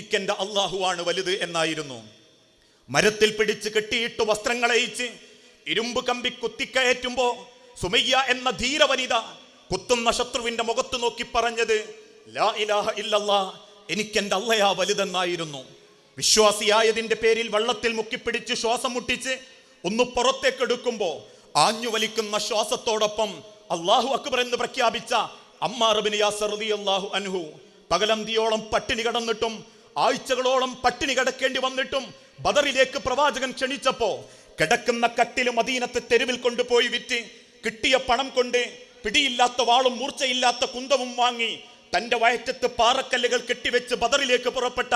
എനിക്കെന്റെ അള്ളാഹുവാണ് വലുത് എന്നായിരുന്നു. മരത്തിൽ പിടിച്ച് കെട്ടിയിട്ട് വസ്ത്രങ്ങളയിച്ച് ഇരുമ്പ് കമ്പി കുത്തിക്കയറ്റുമ്പോ സുമയ്യ എന്ന ധീര വനിത കുത്തുന്ന ശത്രുവിന്റെ മുഖത്ത് നോക്കി പറഞ്ഞത് ലാ ഇലാഹ ഇല്ലല്ലാ എനിക്കെന്റെ അള്ളയാ വലുതെന്നായിരുന്നു. വിശ്വാസിയായതിന്റെ പേരിൽ വെള്ളത്തിൽ മുക്കിപ്പിടിച്ച് ശ്വാസം മുട്ടിച്ച് ഒന്ന് പുറത്തേക്കെടുക്കുമ്പോ ആഞ്ഞു വലിക്കുന്ന ശ്വാസത്തോടൊപ്പം അള്ളാഹു അക്ബർ എന്ന് പ്രഖ്യാപിച്ച അമ്മാറബിൻ യാസർ റളിയല്ലാഹു അൻഹു പകലന്തിയോളം പട്ടിണി കിടന്നിട്ടും ആഴ്ചകളോളം പട്ടിണി കിടക്കേണ്ടി വന്നിട്ടും ബദറിലേക്ക് പ്രവാചകൻ ക്ഷണിച്ചപ്പോ കിടക്കുന്ന കട്ടിൽ മദീനത്തെ തെരുവിൽ കൊണ്ടുപോയി വിറ്റ് കിട്ടിയ പണം കൊണ്ട് പിടിയില്ലാത്ത വാളും മൂർച്ചയില്ലാത്ത കുന്തവും വാങ്ങി തന്റെ വയറ്റത്ത് പാറക്കല്ലുകൾ കെട്ടിവെച്ച് ബദറിലേക്ക് പുറപ്പെട്ട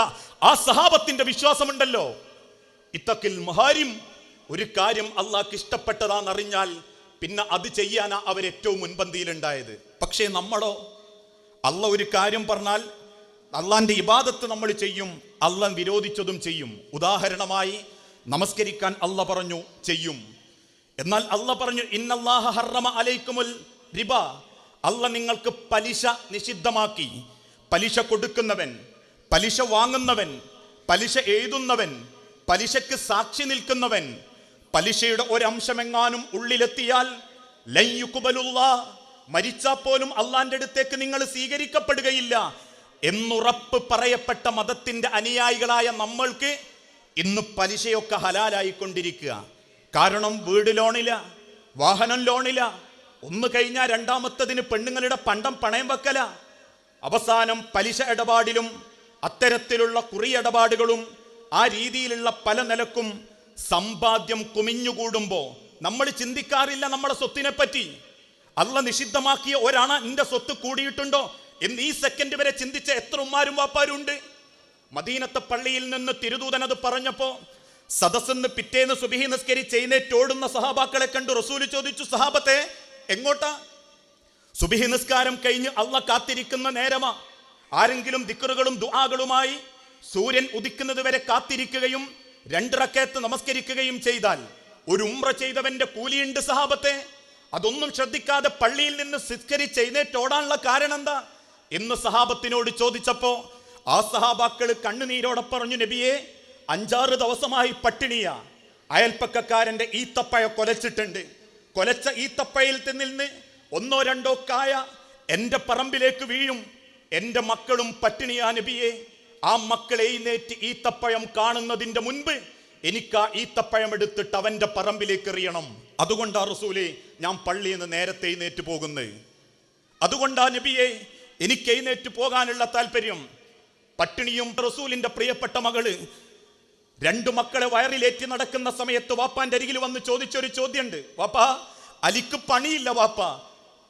ആ സഹാബത്തിന്റെ വിശ്വാസമുണ്ടല്ലോ. ഇത്തക്കിൽ മഹാരിം ഒരു കാര്യം അള്ളാഹ്ക്ക് ഇഷ്ടപ്പെട്ടതാണെന്നറിഞ്ഞാൽ പിന്നെ അത് ചെയ്യാനാ അവരേറ്റവും മുൻപന്തിയിലുണ്ടായത്. പക്ഷേ നമ്മളോ അള്ള ഒരു കാര്യം പറഞ്ഞാൽ അള്ളാന്റെ ഇബാദത്ത് നമ്മൾ ചെയ്യും അല്ല വിരോധിച്ചതും ചെയ്യും. ഉദാഹരണമായി നമസ്കരിക്കാൻ അല്ല പറഞ്ഞു ചെയ്യും. എന്നാൽ അല്ല പറഞ്ഞു ഇന്നല്ലാഹ അലൈക്കുമുൽ റിബ. അല്ല നിങ്ങൾക്ക് പലിശ നിഷിദ്ധമാക്കി. പലിശ കൊടുക്കുന്നവൻ പലിശ വാങ്ങുന്നവൻ പലിശ എഴുതുന്നവൻ പലിശയ്ക്ക് സാക്ഷി നിൽക്കുന്നവൻ പലിശയുടെ ഒരംശമെങ്ങാനും ഉള്ളിലെത്തിയാൽ ലയ്യുക്കുബലുള്ള മരിച്ചാൽ പോലും അള്ളാന്റെ അടുത്തേക്ക് നിങ്ങൾ സ്വീകരിക്കപ്പെടുകയില്ല. എന്നുറപ്പ് പറയപ്പെട്ട മതത്തിന്റെ അനുയായികളായ നമ്മൾക്ക് ഇന്ന് പലിശയൊക്കെ ഹലാലായിക്കൊണ്ടിരിക്കുക. കാരണം വീട് ലോണില്ല വാഹനം ലോണില്ല ഒന്ന് കഴിഞ്ഞാൽ രണ്ടാമത്തതിന് പെണ്ണുങ്ങളുടെ പണ്ടം പണയം വെക്കല. അവസാനം പലിശ ഇടപാടിലും അത്തരത്തിലുള്ള കുറി ഇടപാടുകളും ആ രീതിയിലുള്ള പല നിലക്കും സമ്പാദ്യം കുമിഞ്ഞുകൂടുമ്പോൾ നമ്മൾ ചിന്തിക്കാറില്ല നമ്മുടെ സ്വത്തിനെ പറ്റി അല്ല നിഷിദ്ധമാക്കിയ ഒരാണ എന്റെ സ്വത്ത് കൂടിയിട്ടുണ്ടോ? എന്ന് ഈ സെക്കൻഡ് വരെ ചിന്തിച്ച എത്ര ഉമ്മാരും വാപ്പാരും ഉണ്ട്? മദീനത്തെ പള്ളിയിൽ നിന്ന് തിരുദൂതൻ അത് പറഞ്ഞപ്പോ സദസ്സെന്ന് പിറ്റേന്ന് സുബിഹി നിസ്കരിച്ച് എഴുന്നേറ്റോടുന്ന സഹാബാക്കളെ കണ്ടു റസൂൽ ചോദിച്ചു സഹാബത്തെ എങ്ങോട്ടാ? സുബിഹി നിസ്കാരം കഴിഞ്ഞ് അള്ള കാത്തിരിക്കുന്ന നേരമാ. ആരെങ്കിലും ദിക്കറുകളും ദുആകളുമായി സൂര്യൻ ഉദിക്കുന്നത് വരെ കാത്തിരിക്കുകയും രണ്ട് റക്കയത്ത് നമസ്കരിക്കുകയും ചെയ്താൽ ഒരു ഉമ്ര ചെയ്തവന്റെ കൂലിയുണ്ട് സഹാബത്തെ. അതൊന്നും ശ്രദ്ധിക്കാതെ പള്ളിയിൽ നിന്ന് സിസ്കരിച്ച് എഴുന്നേറ്റോടാനുള്ള കാരണം എന്താ? എന്ന് സഹാബത്തിനോട് ചോദിച്ചപ്പോ ആ സഹാബാക്കൾ കണ്ണുനീരോടെ പറഞ്ഞു നബിയെ അഞ്ചാറ് ദിവസമായി പട്ടിണിയ. ഈ ഈത്തപ്പഴ കൊലച്ചിട്ടുണ്ട്. കൊലച്ച ഈത്തപ്പഴയിൽ നിന്ന് ഒന്നോ രണ്ടോ കായ എന്റെ പറമ്പിലേക്ക് വീഴും. എന്റെ മക്കളും പട്ടിണിയാ നബിയെ. ആ മക്കൾ എഴുന്നേറ്റ് ഈത്തപ്പഴം കാണുന്നതിന്റെ മുൻപ് എനിക്ക് ആ ഈത്തപ്പഴം എടുത്തിട്ട് അവന്റെ പറമ്പിലേക്ക് എറിയണം. അതുകൊണ്ടാ റസൂലേ ഞാൻ പള്ളിയിൽ നിന്ന് നേരത്തെ എഴുന്നേറ്റ് പോകുന്നത്. അതുകൊണ്ടാ നബിയെ എനിക്ക് എഴുന്നേറ്റ് പോകാനുള്ള താല്പര്യം പട്ടിണിയും റസൂലിന്റെ പ്രിയപ്പെട്ട മകൾ. രണ്ടു മക്കളെ വയറിലേറ്റി നടക്കുന്ന സമയത്ത് വാപ്പാന്റെ അരികിൽ വന്ന് ചോദിച്ചൊരു ചോദ്യമുണ്ട് വാപ്പാ അലിക്ക് പണിയില്ല വാപ്പ.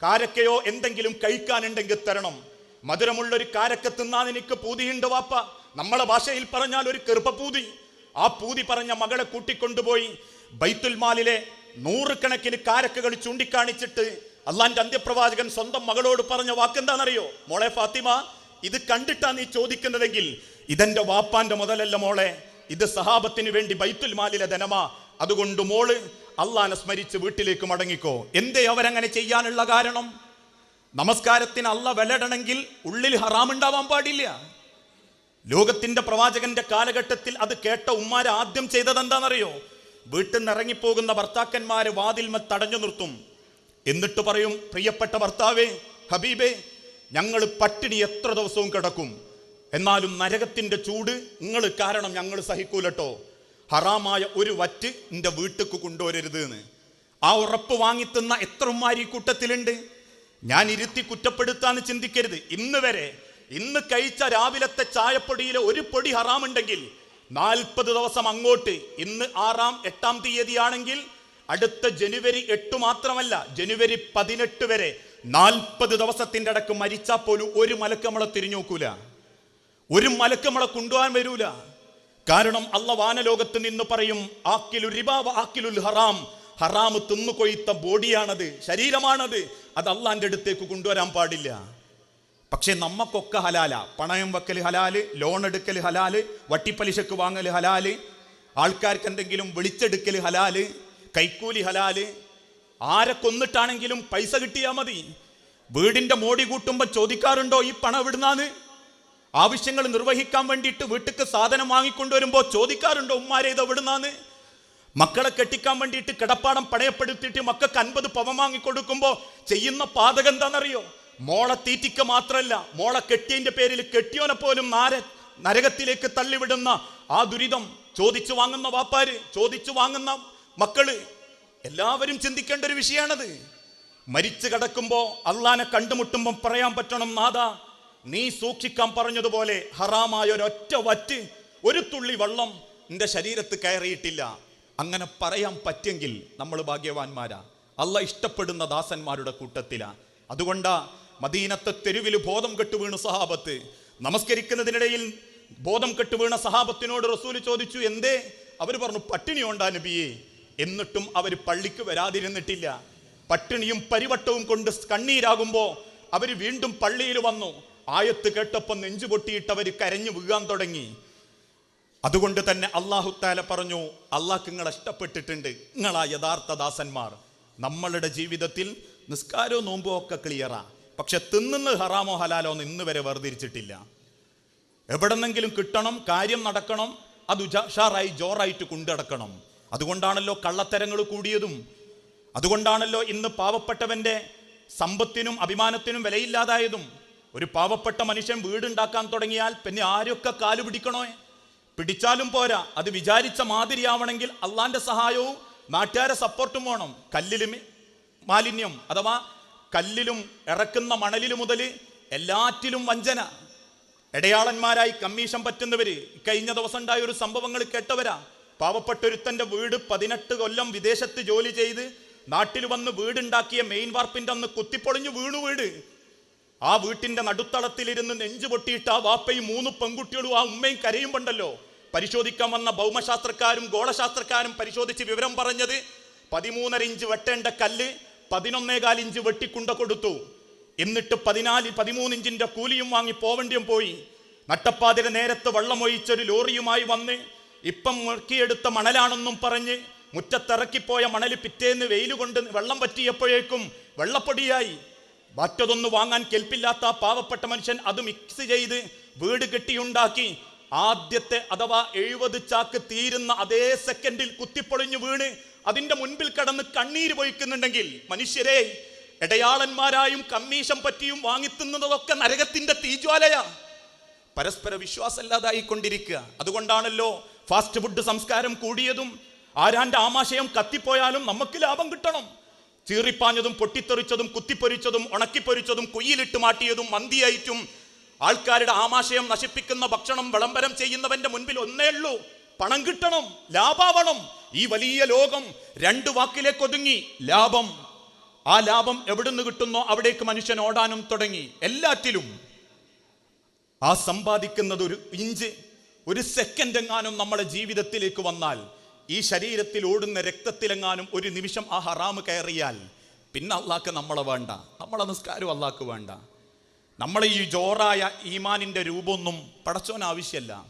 കാരക്കയോ എന്തെങ്കിലും കഴിക്കാനുണ്ടെങ്കിൽ തരണം. മധുരമുള്ള ഒരു കാരക്ക തിന്നാൻ എനിക്ക് പൂതിയുണ്ട് വാപ്പ. നമ്മളെ ഭാഷയിൽ പറഞ്ഞാൽ ഒരു കെറുപ്പൂതി ആ പൂതി പറഞ്ഞ മകളെ കൂട്ടിക്കൊണ്ടുപോയി ബൈത്തുൽ മാലിലെ നൂറുകണക്കിന് കാരക്കകൾ ചൂണ്ടിക്കാണിച്ചിട്ട് അള്ളാന്റെ അന്ത്യപ്രവാചകൻ സ്വന്തം മകളോട് പറഞ്ഞ വാക്കെന്താണെന്നറിയോ? മോളെ ഫാത്തിമ ഇത് കണ്ടിട്ടാ നീ ചോദിക്കുന്നതെങ്കിൽ ഇതെന്റെ വാപ്പാന്റെ മുതലല്ല മോളെ. ഇത് സഹാബത്തിന് വേണ്ടി ബൈത്തുൽ മാലിലെ ധനമാ. അതുകൊണ്ട് മോൾ അള്ളാനെ സ്മരിച്ച് വീട്ടിലേക്ക് മടങ്ങിക്കോ. എന്തേ അവരങ്ങനെ ചെയ്യാനുള്ള കാരണം? നമസ്കാരത്തിന് അല്ല വിലടണമെങ്കിൽ ഉള്ളിൽ ഹറാമുണ്ടാവാൻ പാടില്ല. ലോകത്തിന്റെ പ്രവാചകന്റെ കാലഘട്ടത്തിൽ അത് കേട്ട ഉമ്മാരെ ആദ്യം ചെയ്തത് എന്താണെന്നറിയോ വീട്ടിൽ നിന്ന് ഇറങ്ങിപ്പോകുന്ന ഭർത്താക്കന്മാരെ വാതിൽമ തടഞ്ഞു നിർത്തും. എന്നിട്ട് പറയും പ്രിയപ്പെട്ട ഭർത്താവേ ഹബീബേ ഞങ്ങൾ പട്ടിണി എത്ര ദിവസവും കിടക്കും. എന്നാലും നരകത്തിന്റെ ചൂട് നിങ്ങൾ കാരണം ഞങ്ങൾ സഹിക്കൂലട്ടോ. ഹറാമായ ഒരു വറ്റ് എന്റെ വീട്ടിക്ക് കൊണ്ടുവരരുത് എന്ന് ആ ഉറപ്പ് വാങ്ങിത്തുന്ന എത്രമാരി കൂട്ടത്തിലുണ്ട്? ഞാൻ ഇരുത്തി കുറ്റപ്പെടുത്താന്ന് ചിന്തിക്കരുത്. ഇന്ന് വരെ ഇന്ന് കഴിച്ച രാവിലത്തെ ചായപ്പൊടിയിലെ ഒരു പൊടി ഹറാമുണ്ടെങ്കിൽ നാൽപ്പത് ദിവസം അങ്ങോട്ട് ഇന്ന് ആറാം എട്ടാം തീയതിയാണെങ്കിൽ അടുത്ത ജനുവരി എട്ട് മാത്രമല്ല ജനുവരി പതിനെട്ട് വരെ നാൽപ്പത് ദിവസത്തിന്റെ അടക്ക് മരിച്ചാൽ പോലും ഒരു മലക്ക് നമ്മളെ തിരിഞ്ഞു നോക്കൂല ഒരു മലക്ക് നമ്മളെ കൊണ്ടുപോകാൻ വരൂല. കാരണം അല്ല വാനലോകത്ത് നിന്ന് പറയും ആക്കിലു റിബാവ് ആക്കിലുൽ ഹറാം. ഹറാം തിന്നു കൊയ്ത്ത ബോഡിയാണത് ശരീരമാണത്. അത് അള്ളാന്റെ അടുത്തേക്ക് കൊണ്ടുവരാൻ പാടില്ല. പക്ഷേ നമ്മക്കൊക്കെ ഹലാല. പണയം വെക്കൽ ഹലാൽ ലോൺ എടുക്കൽ ഹലാൽ വട്ടിപ്പലിശക്ക് വാങ്ങൽ ഹലാൽ ആൾക്കാർക്ക് എന്തെങ്കിലും വിളിച്ചെടുക്കൽ ഹലാൽ കൈക്കൂലി ഹലാൽ. ആരെ കൊന്നിട്ടാണെങ്കിലും പൈസ കിട്ടിയാൽ മതി. വീടിന്റെ മോടി കൂട്ടുമ്പോ ചോദിക്കാറുണ്ടോ ഈ പണം എവിടുന്നാന്ന്? ആവശ്യങ്ങൾ നിർവഹിക്കാൻ വേണ്ടിയിട്ട് വീട്ടിക്ക് സാധനം വാങ്ങിക്കൊണ്ടുവരുമ്പോൾ ചോദിക്കാറുണ്ടോ ഉമ്മാരെ ഇത് എവിടുന്നാന്ന്? മക്കളെ കെട്ടിക്കാൻ വേണ്ടിയിട്ട് കിടപ്പാടം പണയപ്പെടുത്തിയിട്ട് മക്കൾക്ക് അൻപത് പവൻ വാങ്ങിക്കൊടുക്കുമ്പോൾ ചെയ്യുന്ന പാതകം എന്താണെന്നറിയോ? മോളെ തീറ്റിക്ക് മാത്രമല്ല മോളെ കെട്ടിയന്റെ പേരിൽ കെട്ടിയോനെ പോലും നാര നരകത്തിലേക്ക് തള്ളിവിടുന്ന ആ ദുരിതം. ചോദിച്ചു വാങ്ങുന്ന വാപ്പാര് ചോദിച്ചു വാങ്ങുന്ന മക്കൾ എല്ലാവരും ചിന്തിക്കേണ്ട ഒരു വിഷയമാണത് മരിച്ചു കിടക്കുമ്പോ അള്ളാനെ കണ്ടുമുട്ടുമ്പം പറയാൻ പറ്റണം നാദാ നീ സൂക്ഷിക്കാൻ പറഞ്ഞതുപോലെ ഹറാമായ ഒരൊറ്റ വറ്റ് ഒരു തുള്ളി വെള്ളം നിന്റെ ശരീരത്ത് കയറിയിട്ടില്ല. അങ്ങനെ പറയാൻ പറ്റിയെങ്കിൽ നമ്മൾ ഭാഗ്യവാന്മാരാ. അല്ല ഇഷ്ടപ്പെടുന്ന ദാസന്മാരുടെ കൂട്ടത്തിലാ. അതുകൊണ്ടാ മദീനത്തെ തെരുവിൽ ബോധം കെട്ടു വീണു സഹാബത്ത്. നമസ്കരിക്കുന്നതിനിടയിൽ ബോധം കെട്ടു വീണ സഹാബത്തിനോട് റസൂൽ ചോദിച്ചു എന്തേ? അവർ പറഞ്ഞു പട്ടിണി ഉണ്ടാ നബിയേ? എന്നിട്ടും അവർ പള്ളിക്ക് വരാതിരുന്നിട്ടില്ല. പട്ടിണിയും പരിവട്ടവും കൊണ്ട് കണ്ണീരാകുമ്പോൾ അവർ വീണ്ടും പള്ളിയിൽ വന്നു. ആയത്ത് കേട്ടപ്പോൾ നെഞ്ചു പൊട്ടിയിട്ട് അവർ കരഞ്ഞു വീഴാൻ തുടങ്ങി. അതുകൊണ്ട് തന്നെ അള്ളാഹുത്താല പറഞ്ഞു അള്ളാഹ് നിങ്ങളെ ഇഷ്ടപ്പെട്ടിട്ടുണ്ട്. നിങ്ങളാ യഥാർത്ഥ ദാസന്മാർ. നമ്മളുടെ ജീവിതത്തിൽ നിസ്കാരവും നോമ്പോ ഒക്കെ ക്ലിയറാ. പക്ഷെ തിന്നുന്ന ഹറാമോ ഹലാലോ എന്ന് ഇന്ന് വരെ വേർതിരിച്ചിട്ടില്ല. എവിടെന്നെങ്കിലും കിട്ടണം കാര്യം നടക്കണം അത് ഉഷാറായി ജോറായിട്ട് കൊണ്ടടക്കണം അതുകൊണ്ടാണല്ലോ കള്ളത്തരങ്ങൾ കൂടിയതും അതുകൊണ്ടാണല്ലോ ഇന്ന് പാവപ്പെട്ടവന്റെ സമ്പത്തിനും അഭിമാനത്തിനും വിലയില്ലാതായതും. ഒരു പാവപ്പെട്ട മനുഷ്യൻ വീടുണ്ടാക്കാൻ തുടങ്ങിയാൽ പിന്നെ ആരൊക്കെ കാലു പിടിക്കണോ? പിടിച്ചാലും പോരാ. അത് വിചാരിച്ച മാതിരിയാവണമെങ്കിൽ അള്ളാന്റെ സഹായവും നാട്ടുകാരെ സപ്പോർട്ടും വേണം. കല്ലിലും മാലിന്യം അഥവാ കല്ലിലും ഇറക്കുന്ന മണലിലും മുതൽ എല്ലാറ്റിലും വഞ്ചന. ഇടയാളന്മാരായി കമ്മീഷൻ പറ്റുന്നവര് കഴിഞ്ഞ ദിവസം ഉണ്ടായ ഒരു സംഭവങ്ങൾ കേട്ടവരാ. പാവപ്പെട്ടൊരുത്തന്റെ വീട് പതിനെട്ട് കൊല്ലം വിദേശത്ത് ജോലി ചെയ്ത് നാട്ടിൽ വന്ന് വീടുണ്ടാക്കിയ മെയിൻ വാർപ്പിന്റെ അന്ന് കുത്തിപ്പൊളിഞ്ഞു വീണു വീട്. ആ വീട്ടിന്റെ നടുത്തളത്തിലിരുന്ന് നെഞ്ചു പൊട്ടിയിട്ട് ആ വാപ്പയും മൂന്ന് പെൺകുട്ടികളും ആ ഉമ്മയും കരയുമ്പോണ്ടല്ലോ. പരിശോധിക്കാൻ വന്ന ഭൗമശാസ്ത്രക്കാരും ഗോളശാസ്ത്രക്കാരും പരിശോധിച്ച് വിവരം പറഞ്ഞത് പതിമൂന്നര ഇഞ്ച് വെട്ടേണ്ട കല്ല് പതിനൊന്നേകാൽ ഇഞ്ച് വെട്ടിക്കുണ്ട കൊടുത്തു. എന്നിട്ട് പതിനാല് പതിമൂന്ന് ഇഞ്ചിന്റെ കൂലിയും വാങ്ങി പോവണ്ടിയും പോയി. നട്ടപ്പാതിര നേരത്ത് വെള്ളമൊഴിച്ചൊരു ലോറിയുമായി വന്ന് ഇപ്പം മുറുക്കിയെടുത്ത മണലാണെന്നും പറഞ്ഞ് മുറ്റത്തിറക്കിപ്പോയ മണൽ പിറ്റേന്ന് വെയിൽ കൊണ്ട് വെള്ളം പറ്റിയപ്പോഴേക്കും വെള്ളപ്പൊടിയായി. മറ്റതൊന്ന് വാങ്ങാൻ കെൽപ്പില്ലാത്ത പാവപ്പെട്ട മനുഷ്യൻ അത് മിക്സ് ചെയ്ത് വീട് കെട്ടിയുണ്ടാക്കി. ആദ്യത്തെ അഥവാ എഴുപത് ചാക്ക് തീരുന്ന അതേ സെക്കൻഡിൽ കുത്തിപ്പൊളിഞ്ഞു വീണ് അതിന്റെ മുൻപിൽ കടന്ന് കണ്ണീര് പൊയ്ക്കുന്നുണ്ടെങ്കിൽ മനുഷ്യരെ ഇടയാളന്മാരായും കമ്മീഷൻ പറ്റിയും വാങ്ങിത്തുന്നതൊക്കെ നരകത്തിന്റെ തീജ്വാലയാ. പരസ്പര വിശ്വാസമില്ലാതായിക്കൊണ്ടിരിക്കുക. അതുകൊണ്ടാണല്ലോ ഫാസ്റ്റ് ഫുഡ് സംസ്കാരം കൂടിയതും ആരാന്റെ ആമാശയം കത്തിപ്പോയാലും നമുക്ക് ലാഭം കിട്ടണം. ചീറിപ്പാഞ്ഞതും പൊട്ടിത്തെറിച്ചതും കുത്തിപ്പൊരിച്ചതും ഉണക്കിപ്പൊരിച്ചതും കുയ്യിലിട്ട് മാട്ടിയതും മന്തിയായിട്ടും ആൾക്കാരുടെ ആമാശയം നശിപ്പിക്കുന്ന ഭക്ഷണം വിളംബരം ചെയ്യുന്നവന്റെ മുൻപിൽ ഒന്നേ ഉള്ളൂ. പണം കിട്ടണം ലാഭാവണം. ഈ വലിയ ലോകം രണ്ട് വാക്കിലേക്ക് ഒതുങ്ങി ലാഭം. ആ ലാഭം എവിടുന്ന് കിട്ടുന്നോ അവിടേക്ക് മനുഷ്യൻ ഓടാനും തുടങ്ങി. എല്ലാറ്റിലും ആ സമ്പാദിക്കുന്നത് ഒരു ഇഞ്ച് ഒരു സെക്കൻഡ് എങ്ങാനും നമ്മുടെ ജീവിതത്തിലേക്ക് വന്നാൽ ഈ ശരീരത്തിൽ ഓടുന്ന രക്തത്തിലെങ്ങാനും ഒരു നിമിഷം ആ ഹറാമ് കയറിയാൽ പിന്നെ അള്ളാക്ക് നമ്മളെ വേണ്ട. നമ്മളെ നിസ്കാരം അള്ളാക്ക് വേണ്ട. നമ്മളെ ഈ ജോറായ ഈമാനിന്റെ രൂപമൊന്നും പടച്ചോൻ ആവശ്യമല്ല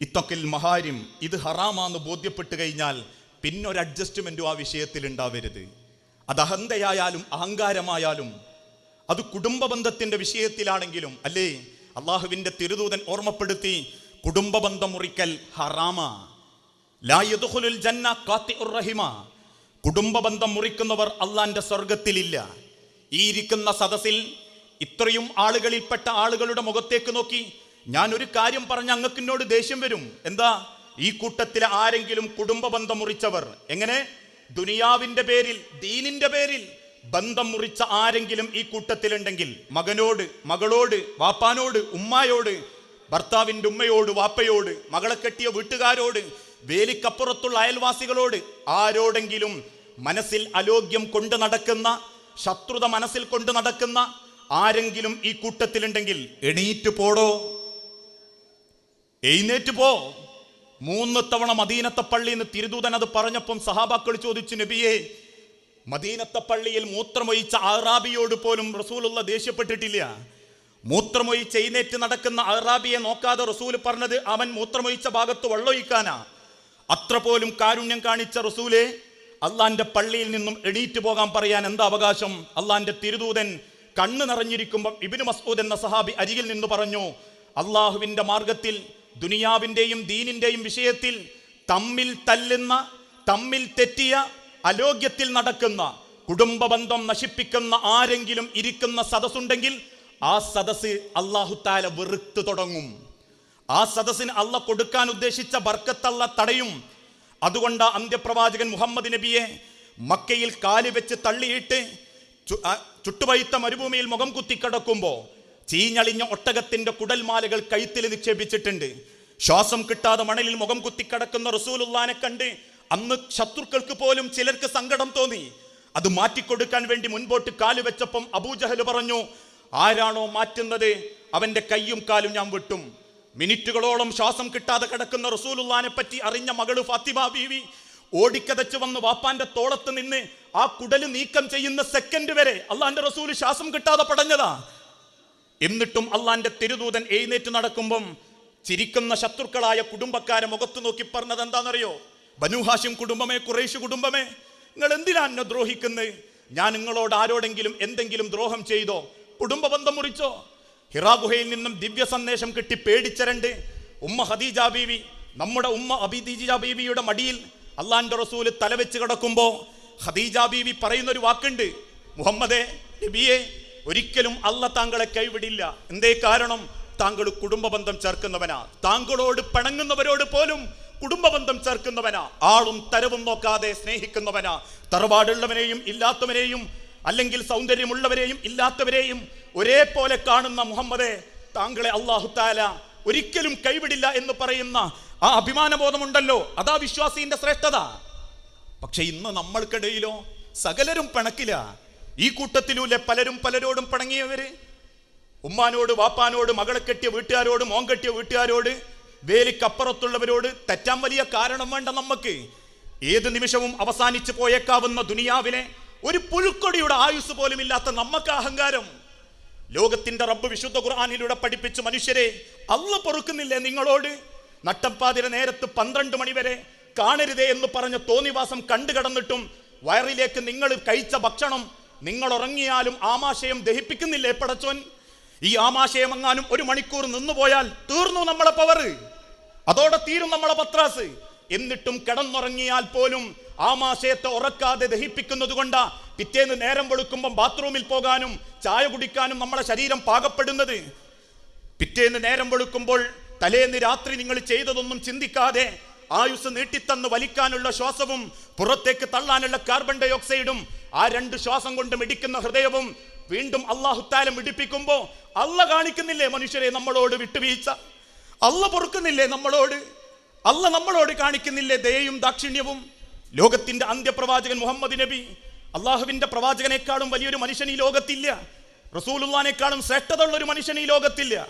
ഇത്തൊക്കിൽ മഹാരിം ഇത് ഹറാമാന്ന് ബോധ്യപ്പെട്ട് കഴിഞ്ഞാൽ പിന്നൊരു അഡ്ജസ്റ്റ്മെന്റും ആ വിഷയത്തിൽ ഉണ്ടാവരുത്. അത് അഹന്തയായാലും അഹങ്കാരമായാലും അത് കുടുംബ ബന്ധത്തിന്റെ വിഷയത്തിലാണെങ്കിലും അല്ലേ? അള്ളാഹുവിന്റെ തിരുദൂതൻ ഓർമ്മപ്പെടുത്തി കുടുംബ ബന്ധം മുറിക്കൽ ഹറാമ. ലാ യദ്ഖുലുൽ ജന്ന കാത്തി റഹിമ. കുടുംബ ബന്ധം മുറിക്കുന്നവർ അള്ളാന്റെ സ്വർഗത്തിലില്ല. ഈ ഇരിക്കുന്ന സദസ്സിൽ ഇത്രയും ആളുകളിൽപ്പെട്ട ആളുകളുടെ മുഖത്തേക്ക് നോക്കി ഞാൻ ഒരു കാര്യം പറഞ്ഞ അങ്ങക്കിന്നോട് ദേഷ്യം വരും. എന്താ? ഈ കൂട്ടത്തിലെ ആരെങ്കിലും കുടുംബ ബന്ധം മുറിച്ചവർ എങ്ങനെ? ദുനിയാവിന്റെ പേരിൽ ദീനിന്റെ പേരിൽ ബന്ധം മുറിച്ച ആരെങ്കിലും ഈ കൂട്ടത്തിലുണ്ടെങ്കിൽ മകനോട് മകളോട് വാപ്പാനോട് ഉമ്മായോട് ഭർത്താവിന്റെ ഉമ്മയോട് വാപ്പയോട് മകളെ കെട്ടിയ വീട്ടുകാരോട് വേലിക്കപ്പുറത്തുള്ള അയൽവാസികളോട് ആരോടെങ്കിലും മനസ്സിൽ അലോഗ്യം കൊണ്ട് നടക്കുന്ന ശത്രുത മനസ്സിൽ കൊണ്ട് നടക്കുന്ന ആരെങ്കിലും ഈ കൂട്ടത്തിലുണ്ടെങ്കിൽ എണീറ്റ് പോടോ. എഴുന്നേറ്റ് പോ. മൂന്ന് തവണ മദീനത്തെ പള്ളിയിൽ നിന്ന് തിരുദൂതൻ അത് പറഞ്ഞപ്പം സഹാബാക്കൾ ചോദിച്ചു നബിയെ മദീനത്തെ പള്ളിയിൽ മൂത്രമൊഴിച്ച ആറാബിയോട് പോലും റസൂലുള്ള ദേഷ്യപ്പെട്ടിട്ടില്ല. മൂത്രമൊഴിച്ച് എഴുന്നേറ്റ് നടക്കുന്ന അറാബിയെ നോക്കാതെ റസൂൽ പറഞ്ഞത് അവൻ മൂത്രമൊഴിച്ച ഭാഗത്ത് വെള്ളമൊഴിക്കാനാ അത്ര പോലും കാരുണ്യം കാണിച്ച റസൂലെ അള്ളാന്റെ പള്ളിയിൽ നിന്നും എണീറ്റ് പോകാൻ പറയാൻ എന്താ അവകാശം? അള്ളാന്റെ തിരുദൂതൻ കണ്ണ് നിറഞ്ഞിരിക്കുമ്പോൾ ഇബിന് മസ്ഊദ് എന്ന സഹാബി അരികിൽ നിന്ന് പറഞ്ഞു അള്ളാഹുവിന്റെ മാർഗത്തിൽ ദുനിയാവിന്റെയും ദീനിന്റെയും വിഷയത്തിൽ തമ്മിൽ തല്ലുന്ന തമ്മിൽ തെറ്റിയ അലോഗ്യത്തിൽ നടക്കുന്ന കുടുംബ ബന്ധം നശിപ്പിക്കുന്ന ആരെങ്കിലും ഇരിക്കുന്ന സദസ്സുണ്ടെങ്കിൽ ആ സദസ്സ് അള്ളാഹുത്താല വെറുത്തു തുടങ്ങും. ആ സദസ്സിന് അല്ല കൊടുക്കാൻ ഉദ്ദേശിച്ച ബർക്കത്തല്ല തടയും. അതുകൊണ്ട് അന്ത്യപ്രവാചകൻ മുഹമ്മദ് നബിയെ മക്കയിൽ കാൽ വെച്ച് തള്ളിയിട്ട് ചുട്ടുപഴുത്ത മരുഭൂമിയിൽ മുഖം കുത്തിക്കിടക്കുമ്പോൾ ചീഞ്ഞളിഞ്ഞ ഒട്ടകത്തിന്റെ കുടൽമാലകൾ കഴുത്തിൽ നിക്ഷേപിച്ചിട്ടുണ്ട്. ശ്വാസം കിട്ടാതെ മണലിൽ മുഖം കുത്തിക്കിടക്കുന്ന റസൂലുള്ളാനെ കണ്ട് അന്ന് ശത്രുക്കൾക്ക് പോലും ചിലർക്ക് സങ്കടം തോന്നി. അത് മാറ്റിക്കൊടുക്കാൻ വേണ്ടി മുൻപോട്ട് കാൽ വെച്ചപ്പം അബൂജഹൽ പറഞ്ഞു ആരാണോ മാറ്റുന്നത്? അവന്റെ കയ്യും കാലും ഞാൻ വെട്ടും. മിനിറ്റുകളോളം ശ്വാസം കിട്ടാതെ കിടക്കുന്ന റസൂലുല്ലാനെ പറ്റി അറിഞ്ഞ മകൾ ഫാത്തിമ ബീവി ഓടിക്കതച്ച് വന്ന് വാപ്പാന്റെ തോളത്ത് നിന്ന് ആ കുടൽ നീക്കം ചെയ്യുന്ന സെക്കൻഡ് വരെ അള്ളാന്റെ റസൂൽ ശ്വാസം കിട്ടാതെ പടഞ്ഞതാ. എന്നിട്ടും അള്ളാന്റെ തിരുദൂതൻ എഴുന്നേറ്റ് നടക്കുമ്പം ചിരിക്കുന്ന ശത്രുക്കളായ കുടുംബക്കാരെ മുഖത്ത് നോക്കി പറഞ്ഞത് എന്താണെന്നറിയോ ബനുഹാഷിം കുടുംബമേ കുറേശ് കുടുംബമേ നിങ്ങൾ എന്തിനാ എന്നെ ദ്രോഹിക്കുന്നത് ഞാൻ നിങ്ങളോട് ആരോടെങ്കിലും എന്തെങ്കിലും ദ്രോഹം ചെയ്തോ? കുടുംബ ബന്ധം മുറിച്ചോ? ഹിറാ ഗുഹയിൽ നിന്നും ദിവ്യ സന്ദേശം കിട്ടി പേടിച്ചരണ്ട്. ഉമ്മ ഹദീജ ബീവി നമ്മുടെ ഉമ്മ അബിദീജ ബീവിയുടെ മടിയിൽ അള്ളാന്റെ റസൂൽ തലവെച്ച് കിടക്കുമ്പോൾ ഹദീജ ബീവി പറയുന്ന ഒരു വാക്കുണ്ട്. മുഹമ്മദേ നബിയെ ഒരിക്കലും അല്ല താങ്കളെ കൈവിടില്ല. എന്തേ കാരണം? താങ്കൾ കുടുംബ ബന്ധം ചേർക്കുന്നവനാ. താങ്കളോട് പിണങ്ങുന്നവരോട് പോലും കുടുംബ ബന്ധം ചേർക്കുന്നവനാ. ആളും തരവും നോക്കാതെ സ്നേഹിക്കുന്നവനാ. തറവാടുള്ളവനെയും ഇല്ലാത്തവനെയും അല്ലെങ്കിൽ സൗന്ദര്യമുള്ളവരെയും ഇല്ലാത്തവരെയും ഒരേപോലെ കാണുന്ന മുഹമ്മദെ താങ്കളെ അള്ളാഹു താല ഒരിക്കലും കൈവിടില്ല എന്ന് പറയുന്ന ആ അഭിമാനബോധമുണ്ടല്ലോ. അതാ വിശ്വാസിന്റെ ശ്രേഷ്ഠത. പക്ഷെ ഇന്ന് നമ്മൾക്കിടയിലോ സകലരും പിണക്കില്ല ഈ കൂട്ടത്തിലൂലെ പലരും പലരോടും പിണങ്ങിയവര്. ഉമ്മാനോട് വാപ്പാനോട് മകളെ കെട്ടിയ വീട്ടുകാരോട് മോൻ കെട്ടിയ വീട്ടുകാരോട് വേലിക്കപ്പുറത്തുള്ളവരോട് തെറ്റാൻ വലിയ കാരണം വേണ്ട നമുക്ക് ഏത് നിമിഷവും അവസാനിച്ചു പോയേക്കാവുന്ന ദുനിയാവിനെ ഒരു പുഴുക്കൊടിയുടെ ആയുസ് പോലും ഇല്ലാത്ത നമുക്ക് അഹങ്കാരം. ലോകത്തിന്റെ റബ്ബ് വിശുദ്ധ ഖുർആാനിലൂടെ പഠിപ്പിച്ചു മനുഷ്യരെ അല്ല പൊറുക്കുന്നില്ലേ നിങ്ങളോട്? നട്ടപ്പാതിര നേരത്ത് പന്ത്രണ്ട് മണിവരെ കാണരുതേ എന്ന് പറഞ്ഞ തോന്നിവാസം കണ്ടു കടന്നിട്ടും വയറിലേക്ക് നിങ്ങൾ കഴിച്ച ഭക്ഷണം നിങ്ങൾ ഉറങ്ങിയാലും ആമാശയം ദഹിപ്പിക്കുന്നില്ലേ പടച്ചോൻ? ഈ ആമാശയം എങ്ങാനും ഒരു മണിക്കൂർ നിന്നുപോയാൽ തീർന്നു നമ്മളെ പവറ് അതോടെ തീരും നമ്മളെ പത്രാസ്. എന്നിട്ടും കിടന്നുറങ്ങിയാൽ പോലും ആമാശയത്തെ ഉറക്കാതെ ദഹിപ്പിക്കുന്നത് കൊണ്ട് പിറ്റേന്ന് നേരം വെളുക്കുമ്പം ബാത്റൂമിൽ പോകാനും ചായ കുടിക്കാനും നമ്മളെ ശരീരം പാകപ്പെടുന്നത്. പിറ്റേന്ന് നേരം വെളുക്കുമ്പോൾ തലേന്ന് രാത്രി നിങ്ങൾ ചെയ്തതൊന്നും ചിന്തിക്കാതെ ആയുസ് നീട്ടിത്തന്ന് വലിക്കാനുള്ള ശ്വാസവും പുറത്തേക്ക് തള്ളാനുള്ള കാർബൺ ഡൈ ഓക്സൈഡും ആ രണ്ട് ശ്വാസം കൊണ്ട് മിടിക്കുന്ന ഹൃദയവും വീണ്ടും അള്ളാഹുത്താലം മിടിപ്പിക്കുമ്പോ അള്ള കാണിക്കുന്നില്ലേ മനുഷ്യരെ നമ്മളോട് വിട്ടുവീഴ്ച? അല്ല പൊറുക്കുന്നില്ലേ നമ്മളോട്? അല്ല നമ്മളോട് കാണിക്കുന്നില്ലേ ദയയും ദാക്ഷിണ്യവും? ലോകത്തിന്റെ അന്ത്യപ്രവാചകൻ മുഹമ്മദ് നബി. അള്ളാഹുവിന്റെ പ്രവാചകനേക്കാളും വലിയൊരു മനുഷ്യൻ ഈ ലോകത്തില്ല. റസൂലുള്ളാനേക്കാളും ശ്രേഷ്ഠതയുള്ള ഒരു മനുഷ്യൻ ഈ ലോകത്തില്ല.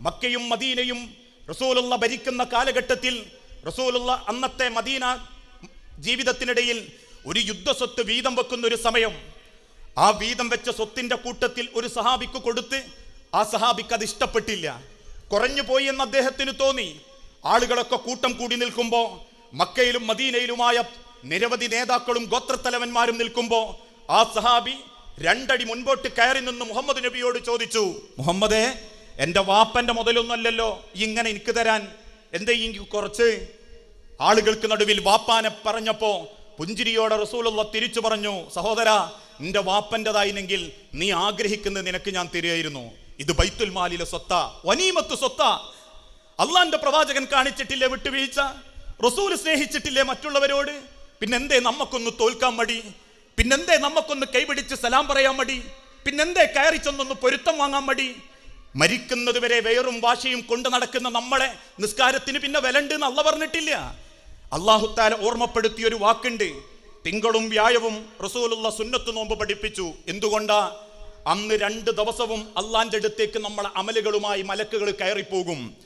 മക്കയും മദീനയും റസൂലുള്ള ഭരിക്കുന്ന കാലഘട്ടത്തിൽ റസൂലുള്ള അന്നത്തെ മദീന ജീവിതത്തിനിടയിൽ ഒരു യുദ്ധസ്വത്ത് വീതം വെക്കുന്ന ഒരു സമയം. ആ വീതം വെച്ച സ്വത്തിന്റെ കൂട്ടത്തിൽ ഒരു സഹാബിക്ക് കൊടുത്ത് ആ സഹാബിക്ക് അത് ഇഷ്ടപ്പെട്ടില്ല. കുറഞ്ഞു പോയി എന്ന് അദ്ദേഹത്തിന് തോന്നി. ആളുകളൊക്കെ കൂട്ടം കൂടി നിൽക്കുമ്പോൾ മക്കയിലും മദീനയിലുമായ നിരവധി നേതാക്കളും ഗോത്രത്തലവന്മാരും നിൽക്കുമ്പോൾ ആ സഹാബി രണ്ടടി മുൻപോട്ട് കയറി നിന്ന് മുഹമ്മദ് നബിയോട് ചോദിച്ചു മുഹമ്മദേ എന്റെ വാപ്പന്റെ മുതലൊന്നുമല്ലല്ലോ ഇങ്ങനെ എനിക്ക് തരാൻ. എന്തേ എനിക്ക് കുറച്ച്? ആളുകൾക്ക് നടുവിൽ വാപ്പാനെ പറഞ്ഞപ്പോൾ പുഞ്ചിരിയോടെ റസൂലുള്ള തിരിച്ചു പറഞ്ഞു സഹോദര നിന്റെ വാപ്പന്റെതായില്ലെങ്കിൽ നീ ആഗ്രഹിക്കുന്നത് നിനക്ക് ഞാൻ തരുമായിരുന്നു ഇത് ബൈത്തുൽ മാലിലെ സ്വത്ത വനീമത്ത് സ്വത്ത. അള്ളാന്റെ പ്രവാചകൻ കാണിച്ചിട്ടില്ലേ വിട്ടുവീഴ്ച? റസൂൽ സ്നേഹിച്ചിട്ടില്ലേ മറ്റുള്ളവരോട്? പിന്നെന്തേ നമുക്കൊന്ന് തോൽക്കാൻ മടി? പിന്നെന്തേ നമുക്കൊന്ന് കൈപിടിച്ച് സലാം പറയാൻ മടി? പിന്നെന്തേ കയറി ചെന്നൊന്ന് പൊരുത്തം വാങ്ങാൻ മടി? മരിക്കുന്നത് വരെ വേറും വാശിയും കൊണ്ട് നടക്കുന്ന നമ്മളെ നിസ്കാരത്തിന് പിന്നെ വിലണ്ട് എന്ന് പറഞ്ഞിട്ടില്ല. അള്ളാഹുത്താല ഓർമ്മപ്പെടുത്തിയ ഒരു വാക്കുണ്ട്. തിങ്കളും വ്യായവും റസൂലുള്ള സുന്നത്ത് നോമ്പ് പഠിപ്പിച്ചു. എന്തുകൊണ്ടാ? അന്ന് രണ്ട് ദിവസവും അള്ളാന്റെ അടുത്തേക്ക് നമ്മളെ അമലുകളുമായി മലക്കുകൾ കയറിപ്പോകും.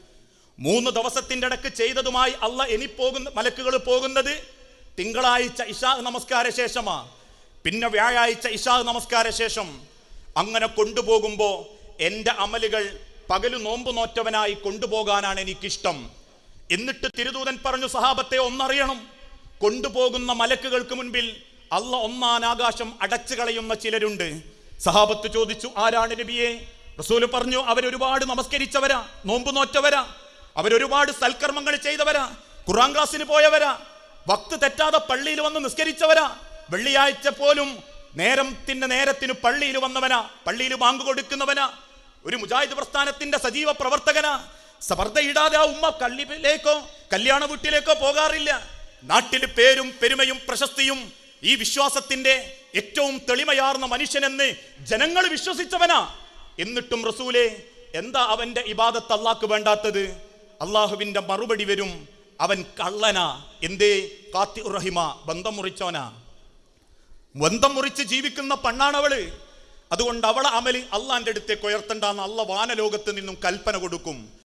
മൂന്ന് ദിവസത്തിന്റെ ഇടയ്ക്ക് ചെയ്തതുമായി അല്ല ഇനി പോകുന്ന മലക്കുകൾ പോകുന്നത് തിങ്കളാഴ്ച ഇഷാ നമസ്കാര ശേഷമാ. പിന്നെ വ്യാഴാഴ്ച ഇഷാ നമസ്കാര ശേഷം അങ്ങനെ കൊണ്ടുപോകുമ്പോ എന്റെ അമലുകൾ പകൽ നോമ്പ് നോറ്റവനായി കൊണ്ടുപോകാനാണ് എനിക്കിഷ്ടം. എന്നിട്ട് തിരുദൂതൻ പറഞ്ഞു സഹാബത്തെ ഒന്നറിയണം. കൊണ്ടുപോകുന്ന മലക്കുകൾക്ക് മുൻപിൽ അല്ല ഒന്നാൻ ആകാശം അടച്ചു കളയുന്ന ചിലരുണ്ട്. സഹാബത്ത് ചോദിച്ചു ആരാണ് നബിയെ? റസൂൽ പറഞ്ഞു അവരൊരുപാട് നമസ്കരിച്ചവരാ നോമ്പ് നോറ്റവരാ അവരൊരുപാട് സൽക്കർമ്മങ്ങൾ ചെയ്തവരാ ഖുറാൻ ക്ലാസ്സിന് പോയവരാ വക്ത് തെറ്റാതെ പള്ളിയിൽ വന്ന് നിസ്കരിച്ചവരാ വെള്ളിയാഴ്ച പോലും നേരത്തിന്റെ നേരത്തിന് പള്ളിയിൽ വന്നവനാ പള്ളിയിൽ ബാങ്ക് കൊടുക്കുന്നവനാ ഒരു മുജാഹിദ് പ്രസ്ഥാനത്തിന്റെ സജീവ പ്രവർത്തകനാ സബർദയിടാതെ ആ ഉമ്മ കള്ളിയിലേക്കോ കല്യാണ വീട്ടിലേക്കോ പോകാറില്ല. നാട്ടിൽ പേരും പെരുമയും പ്രശസ്തിയും ഈ വിശ്വാസത്തിന്റെ ഏറ്റവും തെളിമയാർന്ന മനുഷ്യനെന്ന് ജനങ്ങൾ വിശ്വസിച്ചവനാ. എന്നിട്ടും റസൂലെ എന്താ അവന്റെ ഇബാദത്ത് അള്ളാഹ്ക്ക് വേണ്ടാത്തത്? അള്ളാഹുവിന്റെ മറുപടി വരും അവൻ കള്ളനാ. എന്തേ? കാത്തി ബന്ധം മുറിച്ചവനാ. ബന്ധം മുറിച്ച് ജീവിക്കുന്ന പെണ്ണാണവൾ. അതുകൊണ്ട് അവളെ അമൽ അള്ളാന്റെ അടുത്തേക്ക് ഉയർത്തണ്ടെന്ന് അള്ള വാനലോകത്ത് നിന്നും കൽപ്പന കൊടുക്കും.